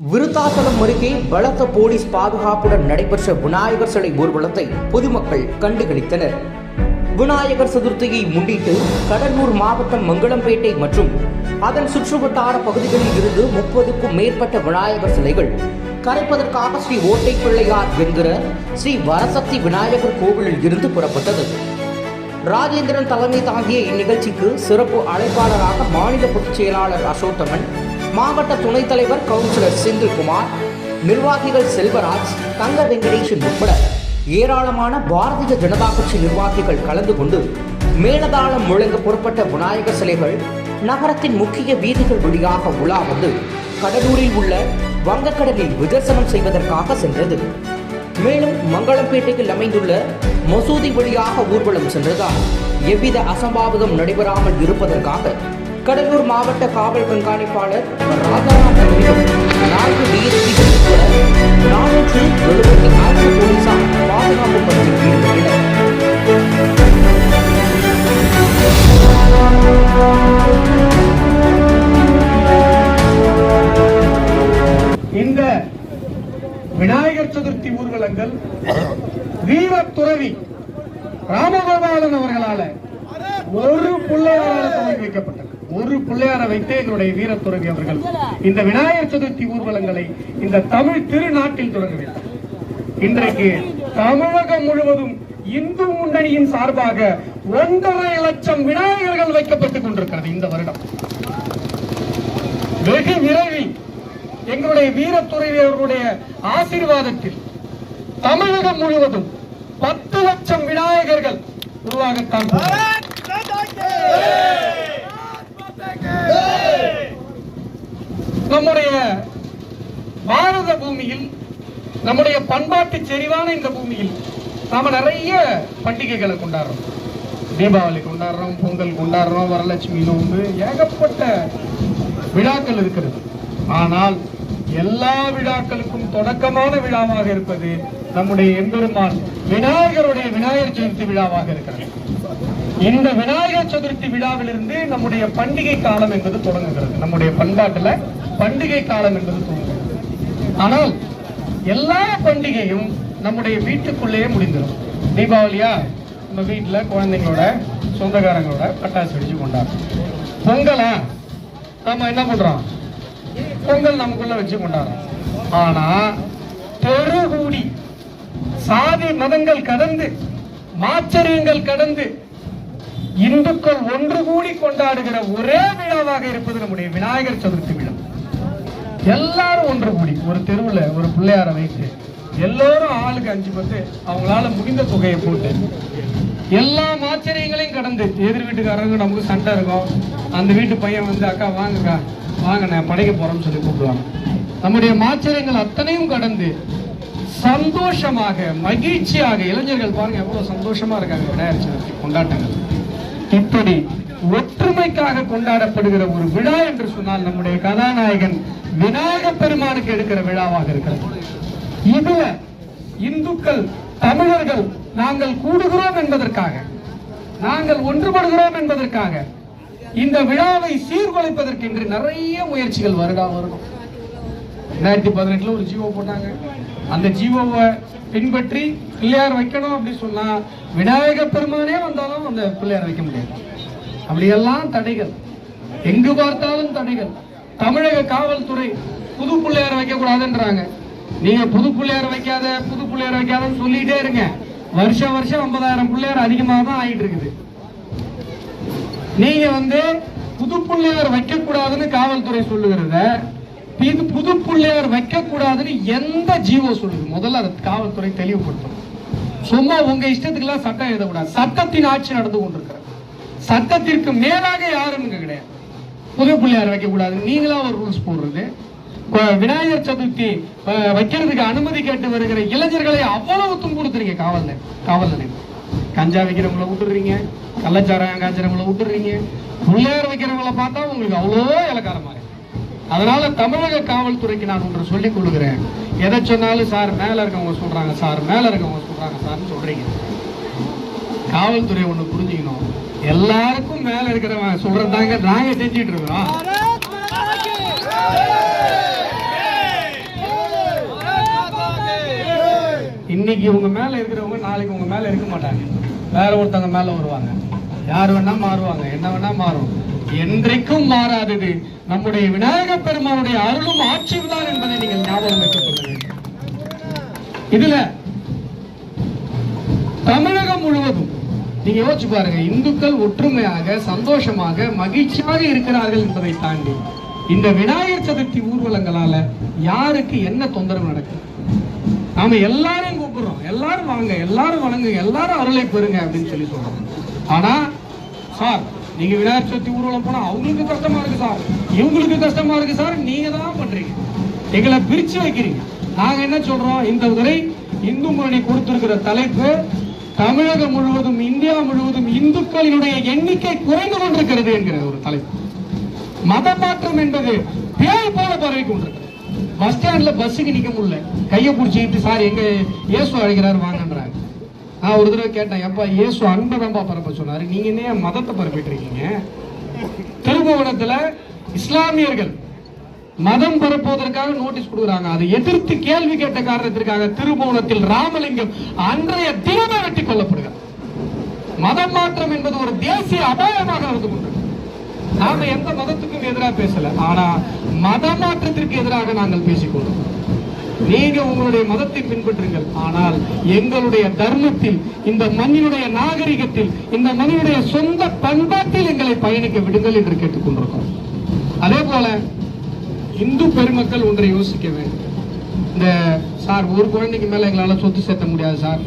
விருத்தாசலம் அருகே பலத்த போலீஸ் பாதுகாப்புடன் நடைபெற்ற விநாயகர் சிலை ஊர்வலத்தை பொதுமக்கள் கண்டுகளித்தனர். விநாயகர் சதுர்த்தியை முன்னிட்டு கடலூர் மாவட்டம் மங்களம்பேட்டை மற்றும் அதன் சுற்றுவட்டார பகுதிகளில் இருந்து முப்பதுக்கும் மேற்பட்ட விநாயகர் சிலைகள் கரைப்பதற்காக ஸ்ரீ ஓட்டை பிள்ளையார் என்கிற ஸ்ரீ வரசக்தி விநாயகர் கோவிலில் இருந்து புறப்பட்டது. ராஜேந்திரன் தலைமை தாங்கிய இந்நிகழ்ச்சிக்கு சிறப்பு அழைப்பாளராக மாநில பொதுச் செயலாளர் அசோத்தமன் மாவட்ட துணைத் தலைவர் கவுன்சிலர் செந்தில்குமார் நிர்வாகிகள் செல்வராஜ் தங்க வெங்கடேஷன் உட்பட ஏராளமான பாரதிய ஜனதா கட்சி நிர்வாகிகள் கலந்து கொண்டு மேலதாளம் முழங்க புறப்பட்ட விநாயகர் சிலைகள் நகரத்தின் முக்கிய வீதிகள் வழியாக உலா வந்து கடலூரில் உள்ள வங்கக்கடலில் விதர்சனம் செய்வதற்காக சென்றது. மேலும் மங்களம்பேட்டையில் அமைந்துள்ள மசூதி வழியாக ஊர்வலம் சென்றதால் எவ்வித அசம்பாவிதம் நடைபெறாமல் இருப்பதற்காக கடலூர் மாவட்ட காவல் கண்காணிப்பாளர் ராஜாராம் நான்கு டிஎஸ்பிகள் உட்பட நானூற்று எழுபத்தி ஆறு போலீசார் பாதுகாப்பு பணியில் ஈடுபட்டனர். இந்த விநாயகர் சதுர்த்தி ஊர்வலங்கள் வீர துறவி ராமகோபாலன் அவர்களால ஒரு பிள்ளையாரால தொடங்கி வைக்கப்பட்டது ஒரு பிள்ளையார வைத்து எங்களுடைய வீரத்துறவி துறவி அவர்கள். இந்த விநாயகர் சதுர்த்தி ஊர்வலங்களை இந்த தமிழ் திருநாட்டில் தொடங்க இன்றைக்கு தமிழகம் முழுவதும் இந்து முன்னணியின் சார்பாக ஒன்றரை லட்சம் விநாயகர்கள் வைக்கப்பட்டுக் கொண்டிருக்கிறது இந்த வருடம். வெகு விரைவில் எங்களுடைய வீரத்துறை அவர்களுடைய ஆசீர்வாதத்தில் தமிழகம் முழுவதும் பத்து லட்சம் விநாயகர்கள் உருவாகத்தான் நம்முடைய பாரத பூமியில் நம்முடைய பண்பாட்டு செறிவான இந்த பூமியில் நாம நிறைய பண்டிகைகளை கொண்டாடுறோம். தீபாவளி கொண்டாடுறோம் பொங்கல் கொண்டாடுறோம் வரலட்சுமி நோன்பு ஏகப்பட்ட விழாக்கள் இருக்கிறது. ஆனால் எல்லா விழாக்களுக்கும் தொடக்கமான விழாவாக இருப்பது நம்முடைய எம்பெருமான் விநாயகருடைய விநாயகர் ஜெயந்தி விழாவாக இருக்கிறது. இந்த விநாயகர் சதுர்த்தி விழாவிலிருந்து நம்முடைய பண்டிகை காலம் என்பது தொடங்குகிறது. நம்முடைய பண்பாட்டுல பண்டிகை காலம் என்பது தொடங்குகிறது. ஆனால் எல்லா பண்டிகையும் நம்முடைய வீட்டுக்குள்ளேயே முடிந்துடும் தீபாவளியா நம்ம வீட்டில் குழந்தைங்களோட சொந்தக்காரங்களோட பட்டாசு வெடிச்சு கொண்டாடுறோம். பொங்கலா நம்ம என்ன பண்றோம்? பொங்கல் நமக்குள்ள வச்சு கொண்டாடுறோம். ஆனா தெரு கூடி சாதி மதங்கள் கடந்து மாச்சரியங்கள் கடந்து இந்துக்கள் ஒன்று கூடி கொண்டாடுகிற ஒரே விழாவாக இருப்பது நம்முடைய விநாயகர் சதுர்த்தி விழா. எல்லாரும் ஒன்று கூடி ஒரு தெருவில் ஒரு பிள்ளையார வைத்து எல்லோரும் ஆளுக்கு அஞ்சு பத்து அவங்களால முடிந்த தொகையை போட்டு எல்லா ஆச்சரியங்களையும் கடந்து எதிர் வீட்டுக்காரங்க நமக்கு சண்டை இருக்கும். அந்த வீட்டு பையன் வந்து அக்கா வாங்கக்கா வாங்க நான் படைக்க போறோம்னு சொல்லி கூப்பிடுவாங்க. நம்முடைய மாச்சரியங்கள் அத்தனையும் கடந்து சந்தோஷமாக மகிழ்ச்சியாக இளைஞர்கள் பாருங்க எவ்வளவு சந்தோஷமா இருக்காங்க விநாயகர் சதுர்த்தி கொண்டாட்டங்கள். இப்படி ஒற்றுமைக்காக கொண்டாடப்படுகிற ஒரு விழா என்று சொன்னால் நம்முடைய கதாநாயகன் விநாயக பெருமானுக்கு எடுக்கிற விழாவாக இருக்கிறது. இதுல இந்துக்கள் தமிழர்கள் நாங்கள் கூடுகிறோம் என்பதற்காக நாங்கள் ஒன்றுபடுகிறோம் என்பதற்காக இந்த விழாவை சீர்குலைப்பதற்கு என்று நிறைய முயற்சிகள் வருடா வருடம் ரெண்டாயிரத்தி பதினெட்டுல ஒரு ஜீவோ போட்டாங்க. அந்த ஜீவோவை பின்பற்றி பிள்ளையார் வைக்கணும் அப்படின்னு சொன்னா விநாயகர் பெருமானே வந்தாலும் அந்த பிள்ளையார் வைக்க முடியாது. அப்படியெல்லாம் தடைகள். எங்கு பார்த்தாலும் தடைகள். தமிழக காவல்துறை புது பிள்ளையார் வைக்க கூடாதுன்றாங்க நீங்க புது பிள்ளையார் வைக்காத புது பிள்ளையார் வைக்காதன்னு சொல்லிட்டே இருங்க. வருஷம் வருஷம் ஐம்பதாயிரம் பிள்ளையார் அதிகமாக தான் ஆயிட்டு இருக்குது நீங்க வந்து புது பிள்ளையார் வைக்க கூடாதுன்னு காவல்துறை சொல்லுகிறத இது புது பிள்ளையார் வைக்க கூடாதுன்னு எந்த ஜீவோ சொல்லுது. முதல்ல அதை காவல்துறை தெளிவுபடுத்தணும் சும்மா உங்க இஷ்டத்துக்கெல்லாம் சட்டம் எழுதக்கூடாது. சட்டத்தின் ஆட்சி நடந்து கொண்டிருக்கிறது. சட்டத்திற்கு மேலாக யாருன்னு கிடையாது. புது பிள்ளையார் வைக்க கூடாது நீங்களா ஒரு ரூல்ஸ் போடுறது. விநாயகர் சதுர்த்தி வைக்கிறதுக்கு அனுமதி கேட்டு வருகிற இளைஞர்களை அவ்வளவு துன்புறுத்துறீங்க காவல் காவல் நிலையம் கஞ்சா வைக்கிறவங்கள விட்டுறீங்க கள்ளச்சாராயம் காய்ச்சறவங்கள விட்டுறீங்க பிள்ளையார் வைக்கிறவங்கள பார்த்தா உங்களுக்கு அவ்வளோ இலக்காரமாக அதனால தமிழக காவல்துறைக்கு நான் ஒன்று சொல்லிக் கொள்கிறேன். எதை சொன்னாலும் சார் மேலே இருக்கவங்க சொல்கிறாங்க சார் மேலே இருக்கவங்க சொல்கிறாங்க சார்னு சொல்கிறீங்க காவல்துறை ஒன்று புரிஞ்சுக்கணும். எல்லாருக்கும் மேலே இருக்கிறவங்க சொல்கிறது தாங்க நாங்கள் செஞ்சிட்டு இருக்கிறோம். இன்னைக்கு உங்க மேல இருக்கிறவங்க நாளைக்கு உங்க மேல இருக்க மாட்டாங்க. வேற ஒருத்தவங்க மேல வருவாங்க. யார் வேணா மாறுவாங்க. என்ன வேணா மாறுவாங்க என்றைக்கும் மாறாதது. நம்முடைய விநாயக பெருமானுடைய அருளும் ஆட்சியும் தான் என்பதை நீங்கள் ஞாபகம் வைத்துக் கொள்ள வேண்டும். இதுல தமிழகம் முழுவதும் நீங்க யோசிச்சு பாருங்க இந்துக்கள் ஒற்றுமையாக சந்தோஷமாக மகிழ்ச்சியாக இருக்கிறார்கள் என்பதை தாண்டி இந்த விநாயகர் சதுர்த்தி ஊர்வலங்களால யாருக்கு என்ன தொந்தரவு நடக்குது? நாம எல்லாரையும் கூப்பிடுறோம். எல்லாரும் வாங்க எல்லாரும் வணங்குங்க எல்லாரும் அருளை பெறுங்க அப்படின்னு சொல்லி சொல்றோம். ஆனா சார் நீங்க விநாயகர் சதுர்த்தி ஊர்வலம் போனா அவங்களுக்கு கஷ்டமா இருக்கு சார். இவங்களுக்கு கஷ்டமா இருக்கு சார். நீங்க தான் பண்றீங்க. எங்களை பிரிச்சு வைக்கிறீங்க. நாங்க என்ன சொல்றோம்? இந்த முறை இந்து முன்னணி கொடுத்திருக்கிற தலைப்பு தமிழகம் முழுவதும் இந்தியா முழுவதும் இந்துக்களினுடைய எண்ணிக்கை குறைந்து கொண்டிருக்கிறது என்கிற ஒரு தலைப்பு. மத மாற்றம் என்பது பேய் போல பரவி கொண்டிருக்கிறது. பஸ் ஸ்டாண்ட்ல பஸ்ஸுக்கு நிக்க முடியல. கையை பிடிச்சிக்கிட்டு சார் எங்க இயேசு அழைக்கிறார் வாங்கன்ற. நான் ஒரு தடவை கேட்டேன். எப்பா இயேசு அன்பை தான்ப்பா பரப்ப சொன்னாரு. நீங்க என்ன மதத்தை பரப்பிட்டு இருக்கீங்க திருபுவனத்துல இஸ்லாமியர்கள் மதம் பரப்புவதற்காக நோட்டீஸ் கொடுக்குறாங்க. அதை எதிர்த்து கேள்வி கேட்ட காரணத்திற்காக திருபுவனத்தில் ராமலிங்கம் அன்றைய தினமே வெட்டி கொல்லப்படுகிறார். மதம் மாற்றம் என்பது ஒரு தேசிய அபாயமாக இருந்து கொண்டிருக்கிறது நாம எந்த மதத்துக்கும் எதிராக பேசல. ஆனா மத மாற்றத்திற்கு எதிராக நாங்கள் பேசிக்கொண்டோம் நீங்க உங்களுடைய மதத்தை பின்பற்றுங்கள். ஆனால் எங்களுடைய தர்மத்தில் இந்த மண்ணினுடைய நாகரிகத்தில் இந்த மண்ணினுடைய சொந்த பண்பாட்டில் எங்களை பயணிக்க விடுங்கள் என்று கேட்டுக்கொண்டிருக்கோம் அதே போல இந்து பெருமக்கள் ஒன்றை யோசிக்க வேண்டும். இந்த சார் ஒரு குழந்தைக்கு மேல எங்களால சொத்து சேர்த்த முடியாது சார்.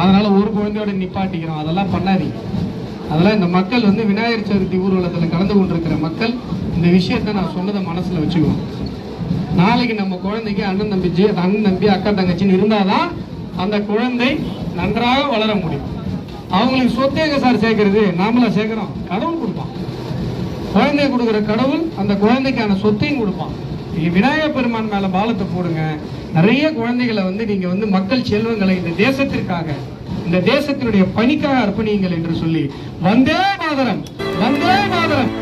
அதனால ஒரு குழந்தையோட நிப்பாட்டிக்கிறோம். அதெல்லாம் பண்ணாதீங்க. அதெல்லாம் இந்த மக்கள் வந்து விநாயகர் சதுர்த்தி ஊர்வலத்தில் கலந்து கொண்டிருக்கிற மக்கள் இந்த விஷயத்தை நான் சொன்னதை மனசில் வச்சுக்குவோம் நாளைக்கு நம்ம குழந்தைக்கு அண்ணன் தம்பி அண்ணன் தம்பி அக்கா தங்கச்சின்னு இருந்தாதான் அந்த குழந்தை நன்றாக வளர முடியும். அவங்களுக்கு சொத்து எங்க சார் சேர்க்கறது? நாமளா சேர்க்கிறோம். கடவுள் கொடுப்பான். குழந்தை கொடுக்குற கடவுள் அந்த குழந்தைக்கான சொத்தையும் கொடுப்பான். நீங்க விநாயகர் பெருமான் மேல பாலத்தை போடுங்க. நிறைய குழந்தைகளை வந்து நீங்க வந்து மக்கள் செல்வங்களை இந்த தேசத்திற்காக இந்த தேசத்தினுடைய பணிக்காக அர்ப்பணியுங்கள் என்று சொல்லி வந்தே மாதரம் வந்தே மாதரம்.